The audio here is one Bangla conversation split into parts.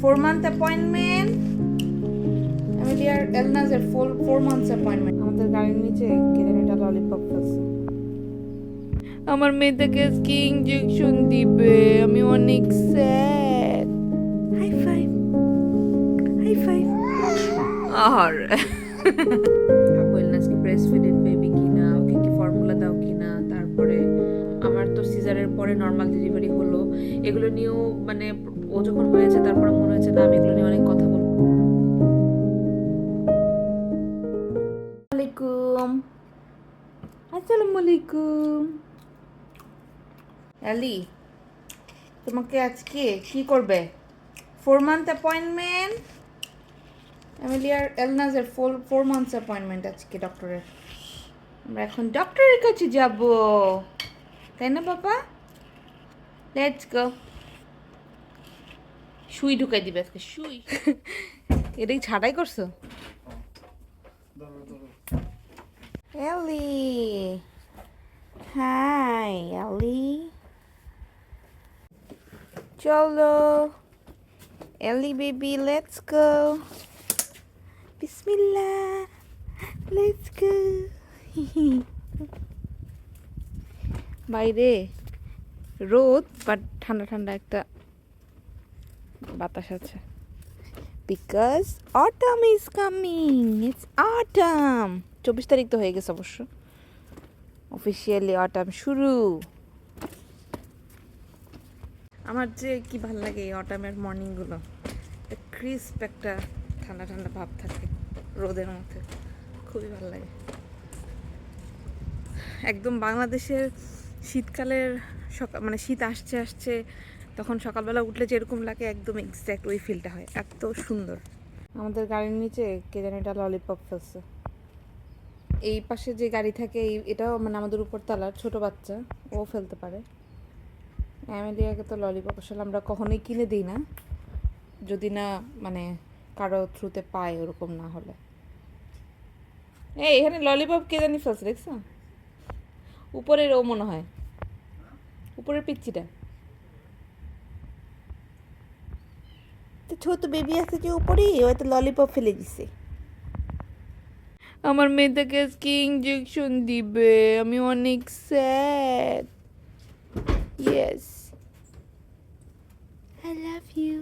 ফোর মান্থ অ্যাপয়েন্টমেন্ট এমিলিয়ার এলনাজের ফোর ফোর মান্থস অ্যাপয়েন্টমেন্ট আমাদের গাড়ির নিচে কে জানি এটা ললিপপ ফেলছে আমার মেয়েটাকে কি ইঞ্জেকশন দিবে। আমি অনেক sad high five high five আর আপু এলনাজকে ব্রেস্ট ফিডেড বেবি কিনা ওকে কি ফর্মুলা দাও কিনা তারপরে আমার তো সিজারের পরে নর্মাল ডেলিভারি হলো। এগুলো নিয়েও মানে ও যখন হয়েছে, তারপরে মনে হয়েছে, না, আমি এগুলো নিয়ে অনেক কথা বলব। আসসালামু আলাইকুম তোমাকে আজকে কি করবে? ফোর মান্থ অ্যাপয়েন্টমেন্ট এমিলিয়ার এলনাজের ফোর ফোর মান্থস অ্যাপয়েন্টমেন্ট আজকে ডক্টরের আমরা এখন ডক্টরের কাছে যাব। তাই না, বাবা? লেটস গো সুই ঢুকাই দিবে আজকে, সুই। এটাই ছাড়াই করছ? এলি, হাই, এলি। চলো, এলি baby let's go Bismillah let's go বাইরে রোদ বাট ঠান্ডা ঠান্ডা একটা বাতাস আছে। Because autumn is coming it's autumn চব্বিশ তারিখ তো হয়ে গেছে অবশ্য। অফিসিয়ালি অটাম শুরু। আমার যে কি ভালো লাগে এই অটামের মর্নিংগুলো ক্রিস্প একটা ঠান্ডা ঠান্ডা ভাব থাকে রোদের মধ্যে। খুবই ভালো লাগে। একদম বাংলাদেশের শীতকালের সকাল মানে শীত আসছে আসছে তখন সকালবেলা উঠলে যেরকম লাগে একদম এক্স্যাক্ট ওই ফিলটা হয়। এত সুন্দর। আমাদের গাড়ির নিচে কে জানি এটা ললিপপ ফেলছে। এই পাশে যে গাড়ি থাকে, এই এটাও মানে আমাদের উপর তালার ছোট বাচ্চা, ও ফেলতে পারে। অ্যামেলিয়াকে তো ললিপপ আসলে আমরা কখনোই কিনে দিই না। যদি না মানে কারও থ্রুতে পায় ওরকম না হলে। এই এখানে ললিপপ কে জানি ফেলছে, দেখছ? উপরের ও মনে হয়। উপরের পিচ্ছিটা ছোট বেবি আছে যে উপরে ও তো ললিপপ ফেলে দিছে। আমার মেয়েটাকে আজকে ইঞ্জেকশন দিবে। আমি অনেক sad yes I love you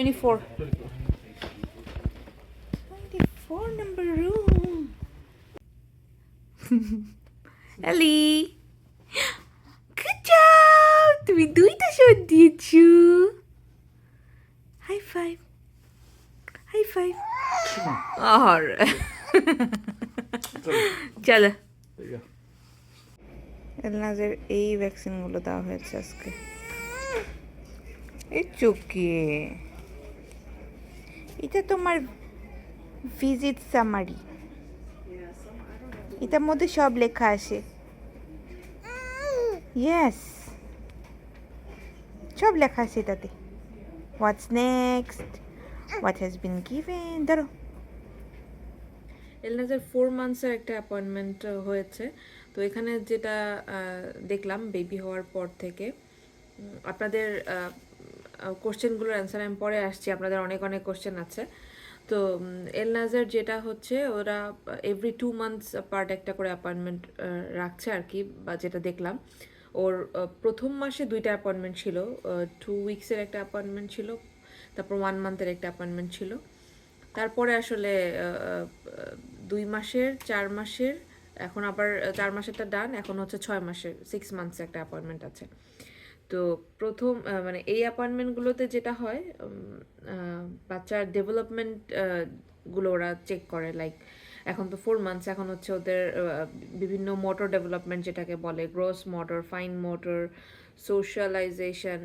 Twenty four. Twenty four number room. Ellie. Good job! তুমি দুইটা শট দিয়েছ। হাই ফাইভ হাই ফাইভ আর চলো। এলনাজের এই ভ্যাকসিনগুলো দেওয়া হয়েছে আজকে। এই চোখে। এটা তোমার ভিজিট সামারি এটার মধ্যে সব লেখা আছে। ইয়েস সব লেখা আছে এটাতে। What's next what has been given ধরো। এলনাজের ফোর মান্থসের একটা অ্যাপয়েন্টমেন্ট হয়েছে। তো এখানে যেটা দেখলাম বেবি হওয়ার পর থেকে আপনাদের কোশ্চেনগুলোর অ্যান্সার আমি পরে আসছি। আপনাদের অনেক অনেক কোশ্চেন আছে। তো এলনাজের যেটা হচ্ছে ওরা এভরি টু মান্থস পার্ট একটা করে অ্যাপয়েন্টমেন্ট রাখছে আর কি, বা যেটা দেখলাম। ওর প্রথম মাসে দুইটা অ্যাপয়েন্টমেন্ট ছিল টু উইকসের একটা অ্যাপয়েন্টমেন্ট ছিল, তারপর ওয়ান মান্থের একটা অ্যাপয়েন্টমেন্ট ছিল। তারপরে আসলে দুই মাসের, চার মাসের, এখন আবার চার মাসেরটা ডান এখন হচ্ছে ছয় মাসের সিক্স মান্থস একটা অ্যাপয়েন্টমেন্ট আছে। তো প্রথম মানে এই অ্যাপয়েন্টমেন্টগুলোতে যেটা হয় বাচ্চার ডেভেলপমেন্টগুলো ওরা চেক করে লাইক এখন তো ফোর মান্থস এখন হচ্ছে ওদের বিভিন্ন মোটর ডেভেলপমেন্ট যেটাকে বলে gross motor fine motor socialization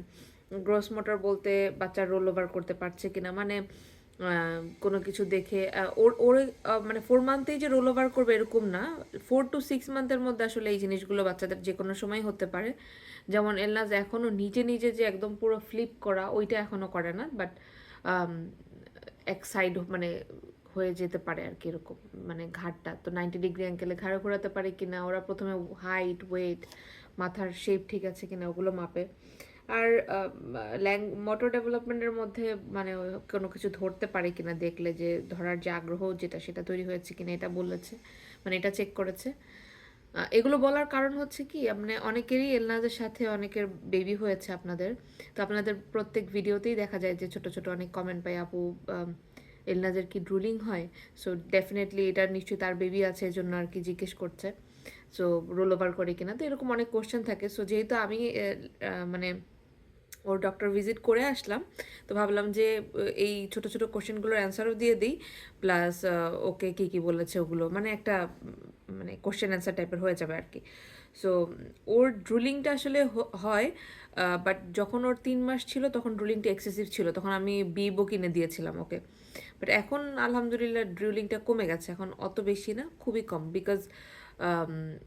gross motor বলতে বাচ্চা রোল ওভার করতে পারছে কিনা মানে কোনো কিছু দেখে ওর ওর মানে ফোর মান্থেই যে রোল ওভার করবে এরকম না। ফোর টু সিক্স মান্থের মধ্যে আসলে এই জিনিসগুলো বাচ্চাদের যে কোনো সময় হতে পারে। যেমন এলনাজ এখনও নিজে নিজে যে একদম পুরো ফ্লিপ করা, ওইটা এখনও করে না বাট এক সাইড মানে হয়ে যেতে পারে আর কি এরকম মানে ঘাড়টা। তো নাইনটি ডিগ্রি অ্যাঙ্কেলে ঘাড়ে ঘোরাতে পারে কিনা, ওরা প্রথমে হাইট ওয়েট মাথার শেপ ঠিক আছে কিনা, ওগুলো মাপে। আর ল্যাং মোটর ডেভেলপমেন্টের মধ্যে মানে কোনো কিছু ধরতে পারে কিনা দেখলে যে ধরার যে আগ্রহ যেটা, সেটা তৈরি হয়েছে কিনা এটা বলেছে মানে এটা চেক করেছে। এগুলো বলার কারণ হচ্ছে কি মানে অনেকেরই এলনাজের সাথে অনেকের বেবি হয়েছে আপনাদের। তো আপনাদের প্রত্যেক ভিডিওতেই দেখা যায় যে ছোট ছোট অনেক কমেন্ট পাই, আপু এলনাজের কি ড্রুলিং হয়? সো ডেফিনেটলি এটা নিশ্চয়ই তার বেবি আছে, এজন্য আর কি জিজ্ঞেস করছে। সো রোল ওভার করে কিনা। তো এরকম অনেক কোশ্চেন থাকে। সো যেহেতু আমি মানে ওর ডক্টর ভিজিট করে আসলাম। তো ভাবলাম যে এই ছোট ছোট কোশ্চেনগুলোর অ্যান্সারও দিয়ে দিই। প্লাস ওকে কী কী বলেছে ওগুলো। মানে একটা মানে কোশ্চেন অ্যান্সার টাইপের হয়ে যাবে আর কি। সো ওর ড্রুলিংটা আসলে হয় বাট যখন ওর তিন মাস ছিল, তখন ড্রুলিংটা এক্সেসিভ ছিল। তখন আমি বিবো কিনে দিয়েছিলাম ওকে। বাট এখন আলহামদুলিল্লাহ ড্রুলিংটা কমে গেছে। এখন অত বেশি না, খুবই কম। বিকজ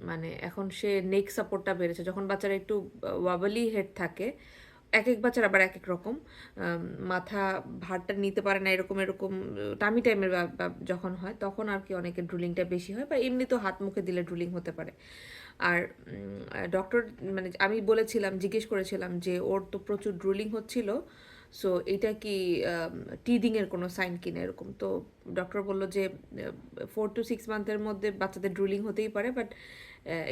মানে এখন সে নেক সাপোর্টটা বেড়েছে। যখন বাচ্চারা একটু ওয়াবলি হেড থাকে এক এক বাচ্চার আবার এক এক রকম। মাথা ভারটা নিতে পারে না এরকম এরকম টামি টাইমের যখন হয় তখন আর কি অনেকের ড্রুলিংটা বেশি হয় বা এমনি তো হাত মুখে দিলে ড্রুলিং হতে পারে। আর ডক্টর মানে আমি বলেছিলাম, জিজ্ঞেস করেছিলাম যে ওর তো প্রচুর ড্রুলিং হচ্ছিল সো এটা কি টিদিংয়ের কোনো সাইন কিনা এরকম। তো ডক্টর বলল যে ফোর টু সিক্স মান্থের মধ্যে বাচ্চাদের ড্রুলিং হতেই পারে বাট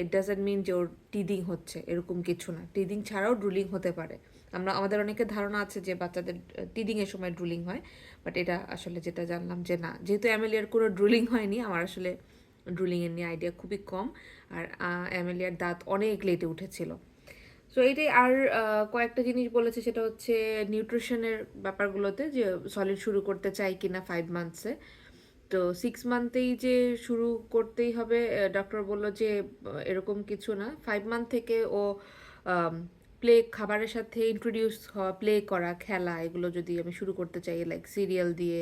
ইট ডাজেন্ট মিন যে ওর টিদিং হচ্ছে, এরকম কিছু না। টিদিং ছাড়াও ড্রুলিং হতে পারে। আমরা, আমাদের অনেকের ধারণা আছে যে বাচ্চাদের টিদিংয়ের সময় ড্রুলিং হয় বাট এটা আসলে যেটা জানলাম যে না। যেহেতু অ্যামেলিয়ার কোনো ড্রুলিং হয়নি, আমার আসলে ড্রুলিংয়ের নিয়ে আইডিয়া খুবই কম। আর অ্যামেলিয়ার দাঁত অনেক লেটে উঠেছিল। সো এইটাই আর কয়েকটা জিনিস বলেছে, সেটা হচ্ছে নিউট্রিশনের ব্যাপারগুলোতে যে সলিড শুরু করতে চাই কিনা ফাইভ মান্থসে তো সিক্স মান্থেই যে শুরু করতেই হবে ডক্টর বলল যে এরকম কিছু না। ফাইভ মান্থ থেকে ও প্লে খাবারের সাথে ইন্ট্রোডিউস হওয়া প্লে করা, খেলা, এগুলো যদি আমি শুরু করতে চাই লাইক সিরিয়াল দিয়ে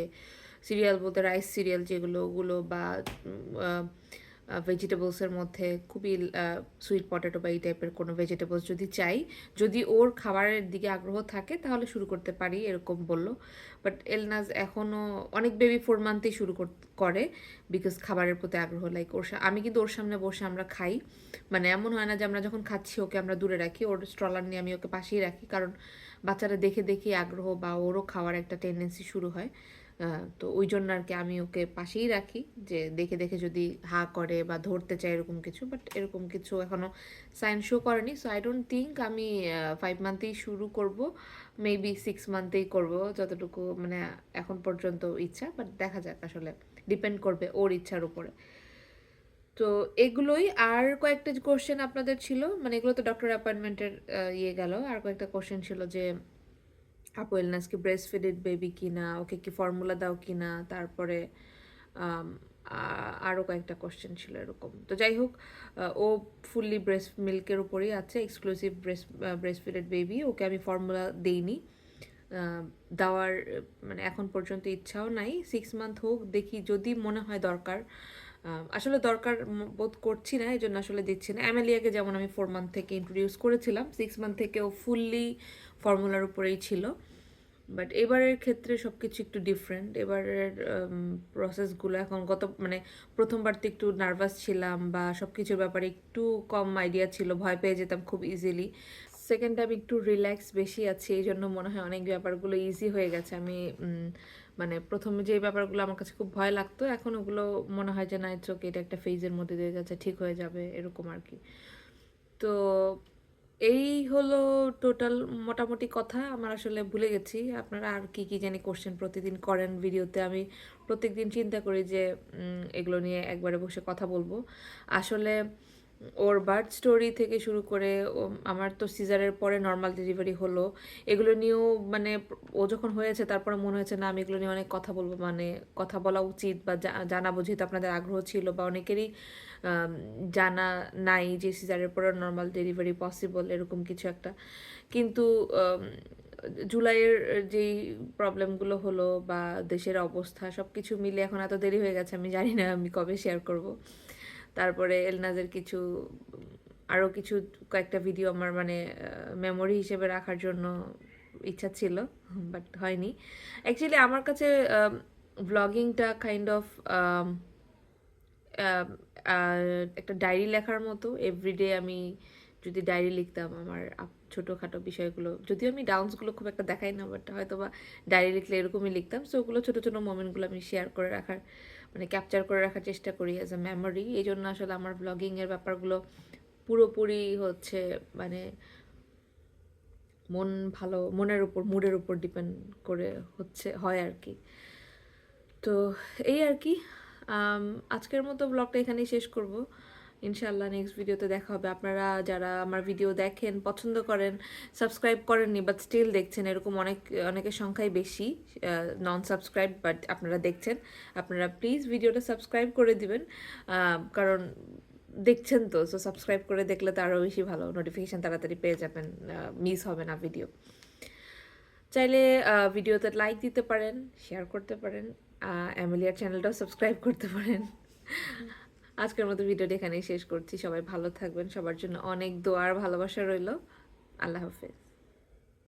সিরিয়াল বলতে রাইস সিরিয়াল যেগুলো, ওগুলো বা ভেজিটেবলসের মধ্যে খুবই সুইট পটেটো বা এই টাইপের কোনো ভেজিটেবলস যদি চাই, যদি ওর খাবারের দিকে আগ্রহ থাকে, তাহলে শুরু করতে পারি, এরকম বলল। বাট এলনাজ এখনও অনেক বেবি ফোর মান্থেই শুরু কর- বিকজ খাবারের প্রতি আগ্রহ লাইক ওর আমি কিন্তু ওর সামনে বসে আমরা খাই। মানে এমন হয় না যে আমরা যখন খাচ্ছি, ওকে আমরা দূরে রাখি, ওর স্ট্রলার নিয়ে আমি ওকে পাশেই রাখি, কারণ বাচ্চারা দেখে দেখে আগ্রহ বা ওরও খাওয়ার একটা টেন্ডেন্সি শুরু হয়। তো ওই জন্য আর কি আমি ওকে পাশেই রাখি যে দেখে দেখে যদি হা করে বা ধরতে চায় এরকম কিছু বাট এরকম কিছু এখনও সাইন শো করেনি সো আই ডোন্ট থিঙ্ক আমি ফাইভ মান্থেই শুরু করব মেবি সিক্স মান্থেই করব, যতটুকু মানে এখন পর্যন্ত ইচ্ছা বাট দেখা যাক আসলে ডিপেন্ড করবে ওর ইচ্ছার উপরে। তো এগুলোই আর কয়েকটা কোশ্চেন আপনাদের ছিল মানে এগুলো তো ডক্টর অ্যাপয়েন্টমেন্টের ইয়ে গেল, আর কয়েকটা কোশ্চেন ছিল যে আপু এলনাস কি ব্রেস্ট ফিডেড বেবি কিনা, ওকে কি ফর্মুলা দাও কিনা, তারপরে আরও কয়েকটা কোশ্চেন ছিল এরকম। তো যাই হোক ও ফুললি ব্রেস্ট মিল্কের উপরেই আছে exclusive breast breast feeded baby okay আমি ফর্মুলা দেইনি। দেওয়ার মানে এখন পর্যন্ত ইচ্ছাও নাই। সিক্স মান্থ হোক, দেখি যদি মনে হয় দরকার। আসলে দরকার বোধ করছি না এই জন্য আসলে দিচ্ছি না। অ্যামেলিয়াকে যেমন আমি ফোর মান্থ থেকে ইন্ট্রোডিউস করেছিলাম সিক্স মান্থ থেকে ও ফুললি ফর্মুলার উপরেই ছিল। বাট এবারের ক্ষেত্রে সব কিছু একটু ডিফারেন্ট এবারের প্রসেসগুলো এখন গত মানে প্রথমবার তো একটু নার্ভাস ছিলাম বা সব কিছুর ব্যাপারে একটু কম আইডিয়া ছিল, ভয় পেয়ে যেতাম খুব ইজিলি সেকেন্ড টাইম একটু রিল্যাক্স বেশি আছে এই জন্য মনে হয় অনেক ব্যাপারগুলো ইজি হয়ে গেছে। আমি মানে প্রথমে যে ব্যাপারগুলো আমার কাছে খুব ভয় লাগতো, এখন ওগুলো মনে হয় যে না ওকে এটা একটা ফেজের মধ্যে দিয়ে যাচ্ছে, ঠিক হয়ে যাবে, এরকম আর কি। তো এই হলো টোটাল মোটামুটি কথা, আমার আসলে ভুলে গেছি। আপনারা আর কি কি জানি কোশ্চেন প্রতিদিন করেন ভিডিওতে আমি প্রত্যেকদিন চিন্তা করি যে এগুলো নিয়ে একবারে বসে কথা বলব। আসলে ওর বার্থ স্টোরি থেকে শুরু করে আমার তো সিজারের পরে নর্মাল ডেলিভারি হলো। এগুলো নিয়েও মানে ও যখন হয়েছে, তারপরে মনে হয়েছে, না, আমি এগুলো নিয়ে অনেক কথা বলব। মানে কথা বলা উচিত বা জানাব যেহেতু আপনাদের আগ্রহ ছিল বা অনেকেরই জানা নাই যে সিজারের পরে নর্মাল ডেলিভারি পসিবল এরকম কিছু একটা। কিন্তু জুলাইয়ের যেই প্রবলেমগুলো হলো বা দেশের অবস্থা সব কিছু মিলে এখন এত দেরি হয়ে গেছে, আমি জানি না আমি কবে শেয়ার করব। তারপরে এলনাজের কিছু, আরও কিছু কয়েকটা ভিডিও আমার মানে মেমোরি হিসেবে রাখার জন্য ইচ্ছা ছিল বাট হয়নি। অ্যাকচুয়ালি আমার কাছে ব্লগিংটা কাইন্ড অফ একটা ডায়েরি লেখার মতো। এভরিডে আমি যদি ডায়েরি লিখতাম আমার ছোটোখাটো বিষয়গুলো, যদিও আমি ডাউন্সগুলো খুব একটা দেখাই না বাট হয়তো বা ডায়েরি লিখলে এরকমই লিখতাম। সো ওগুলো ছোটো ছোটো মোমেন্টগুলো আমি শেয়ার করে রাখার মানে ক্যাপচার করে রাখার চেষ্টা করি অ্যাজ আ মেমোরি এই জন্য আসলে আমার ব্লগিংয়ের ব্যাপারগুলো পুরোপুরি হচ্ছে মানে মন ভালো, মনের উপর মুডের উপর ডিপেন্ড করে হচ্ছে, হয় আর কি। তো এই আর কি। আজকের মতো ব্লগটা এখানেই শেষ করব। ইনশাল্লাহ নেক্সট ভিডিওতে দেখা হবে। আপনারা যারা আমার ভিডিও দেখেন, পছন্দ করেন সাবস্ক্রাইব করেননি বাট স্টিল দেখছেন, এরকম অনেক, অনেকের সংখ্যাই বেশি নন সাবস্ক্রাইব বাট আপনারা দেখছেন, আপনারা প্লিজ ভিডিওটা সাবস্ক্রাইব করে দিবেন। কারণ দেখছেন তো সো সাবস্ক্রাইব করে দেখলে তো আরও বেশি ভালো নোটিফিকেশান তাড়াতাড়ি পেয়ে যাবেন মিস হবে না ভিডিও চাইলে ভিডিওতে লাইক দিতে পারেন শেয়ার করতে পারেন। অ্যামেলিয়ার চ্যানেলটাও সাবস্ক্রাইব করতে পারেন। আজকের মতো ভিডিওটা এখানেই শেষ করছি। সবাই ভালো থাকবেন। সবার জন্য অনেক দোয়ার ভালোবাসা রইল। আল্লাহ হাফেজ।